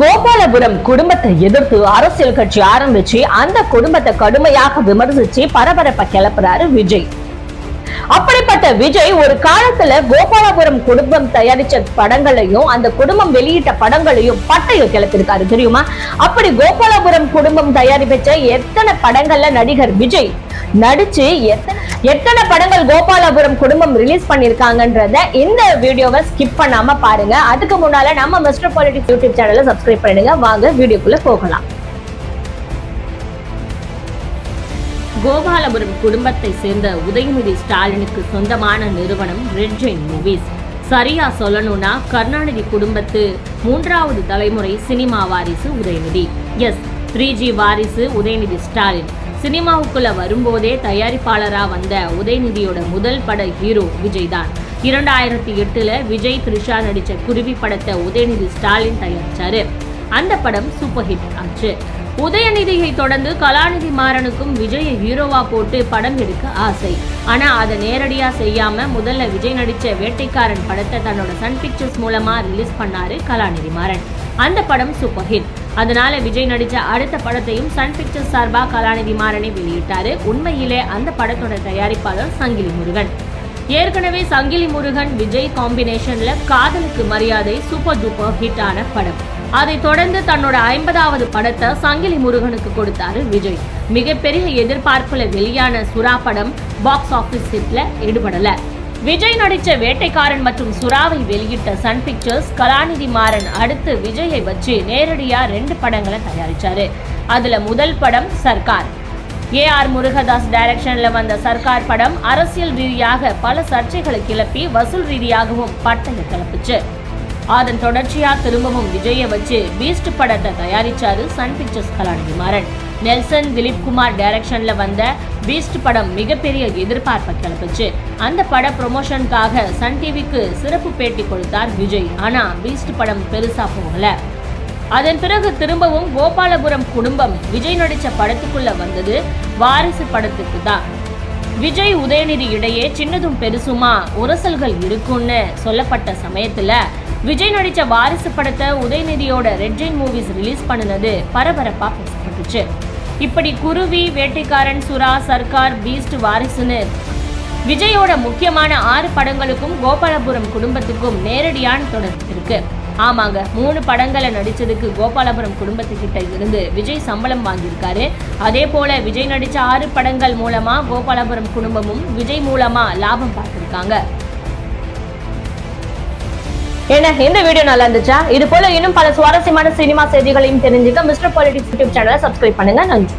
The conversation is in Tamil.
கோபாலபுரம் குடும்பத்தை எதிர்த்து அரசியல் கட்சி ஆரம்பிச்சு அந்த குடும்பத்தை கடுமையாக விமர்சிச்சு பரபரப்ப கிளப்புறாரு விஜய். அப்படிப்பட்ட விஜய் ஒரு காலத்துல கோபாலபுரம் குடும்பம் தயாரிச்ச படங்களையும் அந்த குடும்பம் வெளியிட்ட படங்களையும் பட்டையில் கிளப்பிருக்காரு தெரியுமா? அப்படி கோபாலபுரம் குடும்பம் தயாரிப்பிச்ச எத்தனை படங்கள்ல நடிகர் விஜய் நடிச்சு எத்தனை எத்தனை படங்கள் கோபாலபுரம் குடும்பம் ரிலீஸ் பண்ணிருக்காங்கன்றத இந்த வீடியோவை ஸ்கிப் பண்ணாம பாருங்க. அதுக்கு முன்னால நம்ம மிஸ்டர் பாலிட்டிக்ஸ் யூடியூப் சேனலை சப்ஸ்கிரைப் பண்ணுங்க வாங்க வீடியோக்குள்ள போகலாம். கோபாலபுரம் குடும்பத்தை சேர்ந்த உதயநிதி ஸ்டாலினுக்கு சொந்தமான நிறுவனம் ரெட் ஜெயின் மூவிஸ் சரியா சொல்லணும்னா கருணாநிதி குடும்பத்து மூன்றாவது தலைமுறை சினிமா வாரிசு உதயநிதி. எஸ் த்ரீ ஜி வாரிசு உதயநிதி ஸ்டாலின். சினிமாவுக்குள்ள வரும்போதே தயாரிப்பாளராக வந்த உதயநிதியோட முதல் பட ஹீரோ விஜய் தான் இரண்டாயிரத்தி எட்டுல விஜய் த்ரிஷா நடிச்ச குருவி படத்தை உதயநிதி ஸ்டாலின் தயாரிச்சாரு. அந்த படம் சூப்பர் ஹிட் ஆச்சு. உதயநிதியை தொடர்ந்து கலாநிதி மாறனுக்கும் விஜயை ஹீரோவா போட்டு படம் எடுக்க ஆசை. ஆனால் அதை நேரடியாக செய்யாமல் முதல்ல விஜய் நடித்த வேட்டைக்காரன் படத்தை தன்னோட சன் பிக்சர்ஸ் மூலமாக ரிலீஸ் பண்ணாரு கலாநிதி மாறன். அந்த படம் சூப்பர் ஹிட் அதனால விஜய் நடித்த அடுத்த படத்தையும் சன் பிக்சர்ஸ் சார்பாக கலாநிதி மாறனை வெளியிட்டாரு. உண்மையிலே அந்த படத்தோட தயாரிப்பாளர் சங்கிலி முருகன். ஏற்கனவே சங்கிலி முருகன் விஜய் காம்பினேஷன்ல காதலுக்கு மரியாதை சூப்பர் டூப்பர் ஹிட் ஆன படம். அதைத் தொடர்ந்து தன்னோட ஐம்பதாவது படத்தை சங்கிலி முருகனுக்கு கொடுத்தாரு விஜய். மிகப்பெரிய எதிர்பார்ப்புல வெளியான சுறா படம் பாக்ஸ் ஆபீஸ் ஹிட்ல ஈடுபடல விஜய் நடித்த வேட்டைக்காரன் மற்றும் சுறாவை வெளியிட்ட சன் பிக்சர்ஸ் கலாநிதி மாறன் அடுத்து விஜயை வச்சு நேரடியா ரெண்டு படங்களை தயாரிச்சாரு. அதுல முதல் படம் சர்க்கார். ஏ ஆர் முருகதாஸ் டைரக்ஷன்ல வந்த சர்க்கார் படம் அரசியல் ரீதியாக பல சர்ச்சைகளை கிளப்பி வசூல் ரீதியாகவும் பட்டங்கள் கிளப்புச்சு. அதன் தொடர்ச்சியா திரும்பவும் விஜயை வச்சு பீஸ்ட் படத்தை தயாரிச்சாரு Sun Pictures Kalanithi Maran Nelson Dilip Kumar டைரக்ஷன்ல வந்த பீஸ்ட் படம் மிகப்பெரிய எதிர்பார்ப்பை கிளப்பிச்சு. அந்த பட ப்ரொமோஷனுக்காக சன் டிவிக்கு சிறப்பு பேட்டி கொடுத்தார் விஜய். ஆனா பீஸ்ட் படம் பெருசா போகல. அதன் பிறகு திரும்பவும் கோபாலபுரம் குடும்பம் விஜய் நடிச்ச படத்துக்குள்ள வந்தது வாரிசு படத்துக்கு தான். விஜய் உதயநிதி இடையே சின்னதும் பெருசுமா உரசல்கள் இருக்கும்னு சொல்லப்பட்ட சமயத்துல விஜய் நடித்த வாரிசு படத்தை உதயநிதியோட ரெட்ஜைன் மூவிஸ் ரிலீஸ் பண்ணினது பரபரப்பா பேசப்பட்டுச்சு இப்படி குருவி வேட்டைக்காரன் சுறா சர்க்கார் பீஸ்ட் வாரிசுன்னு விஜயோட முக்கியமான ஆறு படங்களுக்கும் கோபாலபுரம் குடும்பத்துக்கும் நேரடியான தொடர்பு இருக்கு ஆமாங்க மூணு படங்களை நடிச்சதுக்கு கோபாலபுரம் குடும்பத்துக்கிட்ட இருந்து விஜய் சம்பளம் வாங்கியிருக்காரு. அதே போல விஜய் நடிச்ச ஆறு படங்கள் மூலமா கோபாலபுரம் குடும்பமும் விஜய் மூலமா லாபம் பார்த்திருக்காங்க. என்ன இந்த வீடியோ நல்லா இருந்துச்சா? இது போல இன்னும் பல சுவாரஸ்யமான சினிமா செய்திகளையும் தெரிஞ்சுக்க மிஸ்டர் பாலிடிக்ஸ் யூடியூப் சேனலை சப்ஸ்கிரைப் பண்ணுங்க. நன்றி.